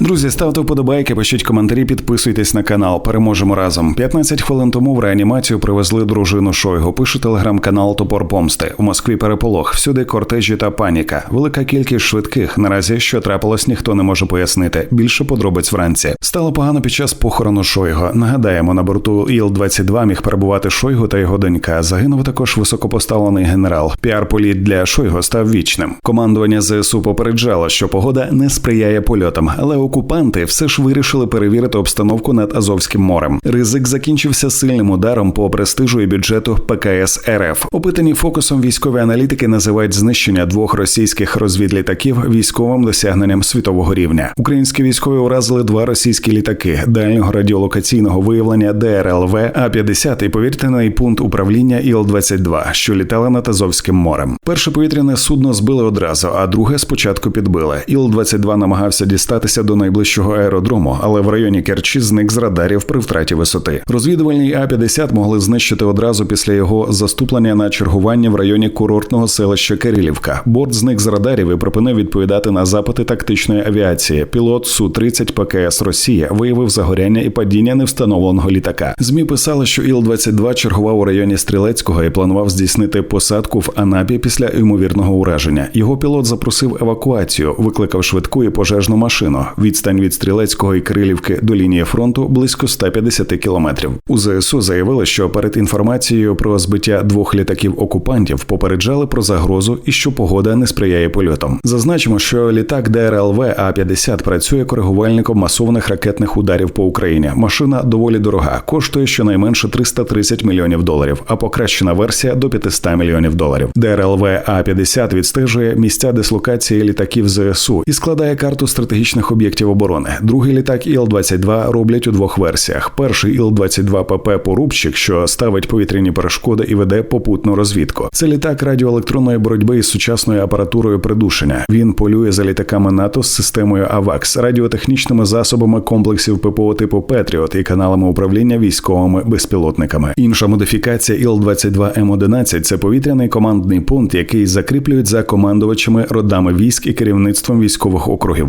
Друзі, ставте вподобайки, пишіть коментарі, підписуйтесь на канал. Переможемо разом. 15 хвилин тому в реанімацію привезли дружину Шойгу. Пише телеграм-канал Топор Помсти. У Москві переполох. Всюди кортежі та паніка. Велика кількість швидких. Наразі що трапилось, ніхто не може пояснити. Більше подробиць вранці. Стало погано під час похорону Шойгу. Нагадаємо, на борту Іл-22 міг перебувати Шойгу та його донька. Загинув також високопоставлений генерал. Піар-політ для Шойгу став вічним. Командування ЗСУ попереджало, що погода не сприяє польотам, але окупанти все ж вирішили перевірити обстановку над Азовським морем. Ризик закінчився сильним ударом по престижу і бюджету ПКС РФ. Опитані фокусом військові аналітики називають знищення двох російських розвідлітаків військовим досягненням світового рівня. Українські військові уразили два російські літаки дальнього радіолокаційного виявлення ДРЛВ А-50 і повітряний пункт управління Іл-22, що літали над Азовським морем. Перше повітряне судно збили одразу, а друге спочатку підбили. Іл-22 намагався дістатися до найближчого аеродрому, але в районі Керчі зник з радарів при втраті висоти. Розвідувальний А-50 могли знищити одразу після його заступлення на чергування в районі курортного селища Кирилівка. Борт зник з радарів і припинив відповідати на запити тактичної авіації. Пілот су 30 ПКС Росія виявив загоряння і падіння невстановленого літака. Змі писали, що Іл-22 чергував у районі Стрілецького і планував здійснити посадку в Анапі після ймовірного ураження. Його пілот запросив евакуацію, викликав швидку і пожежну машину. Відстань від Стрілецького і Крилівки до лінії фронту близько 150 кілометрів. У ЗСУ заявили, що перед інформацією про збиття двох літаків окупантів попереджали про загрозу і що погода не сприяє польотам. Зазначимо, що літак ДРЛВ А-50 працює коригувальником масованих ракетних ударів по Україні. Машина доволі дорога, коштує щонайменше 330 мільйонів доларів, а покращена версія до 500 мільйонів доларів. ДРЛВ А-50 відстежує місця дислокації літаків ЗСУ і складає карту стратегічних об'єктів оборони. Другий літак Іл-22 роблять у двох версіях. Перший Іл-22 ПП порубчик, що ставить повітряні перешкоди і веде попутну розвідку. Це літак радіоелектронної боротьби із сучасною апаратурою придушення. Він полює за літаками НАТО з системою АВАКС, радіотехнічними засобами комплексів ППО типу Петріот і каналами управління військовими безпілотниками. Інша модифікація Іл-22М11 – це повітряний командний пункт, який закріплюють за командувачами родами військ і керівництвом військових округів.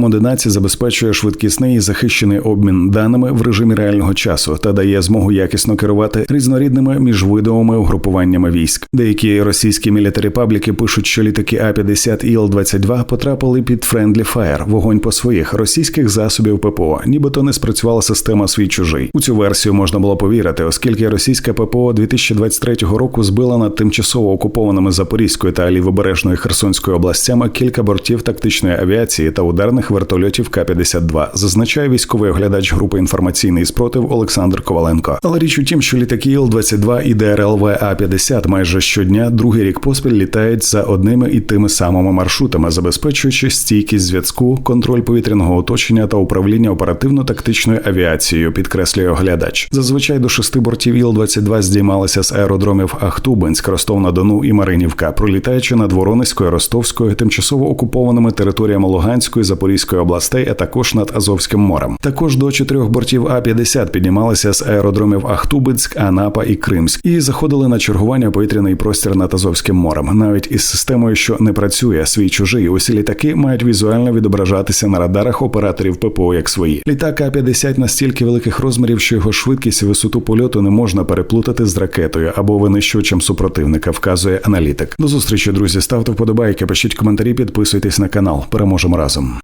Іл-22М11 забезпечує швидкісний і захищений обмін даними в режимі реального часу та дає змогу якісно керувати різнорідними міжвидовими угрупуваннями військ. Деякі російські мілітарі пабліки пишуть, що літаки А-50 і Іл-22 потрапили під Friendly Fire – вогонь по своїх російських засобів ППО, нібито не спрацювала система свій чужий. У цю версію можна було повірити, оскільки російська ППО 2023 року збила над тимчасово окупованими Запорізькою та лівобережною Херсонською областями кілька бортів тактичної авіації та ударних вертольотів К-52, зазначає військовий оглядач групи інформаційний спротив Олександр Коваленко. Але річ у тім, що літаки Іл-22 і ДРЛВ А-50 майже щодня другий рік поспіль літають за одними і тими самими маршрутами, забезпечуючи стійкість зв'язку, контроль повітряного оточення та управління оперативно-тактичною авіацією, підкреслює оглядач. Зазвичай до шести бортів Іл-22 здіймалися з аеродромів Ахтубинськ, Ростов-на-Дону і Маринівка, пролітаючи над Воронезькою, Ростовською, тимчасово окупованими територіями Луганської, Запорізької областей, а також над Азовським морем. Також до чотирьох бортів А-50 піднімалися з аеродромів Ахтубинськ, Анапа і Кримськ і заходили на чергування повітряний простір над Азовським морем. Навіть із системою, що не працює, свій чужий, усі літаки мають візуально відображатися на радарах операторів ППО як свої. Літак А-50 настільки великих розмірів, що його швидкість і висоту польоту не можна переплутати з ракетою або винищувачем супротивника, вказує аналітик. До зустрічі, друзі. Ставте вподобайки, пишіть коментарі, підписуйтесь на канал. Переможемо разом.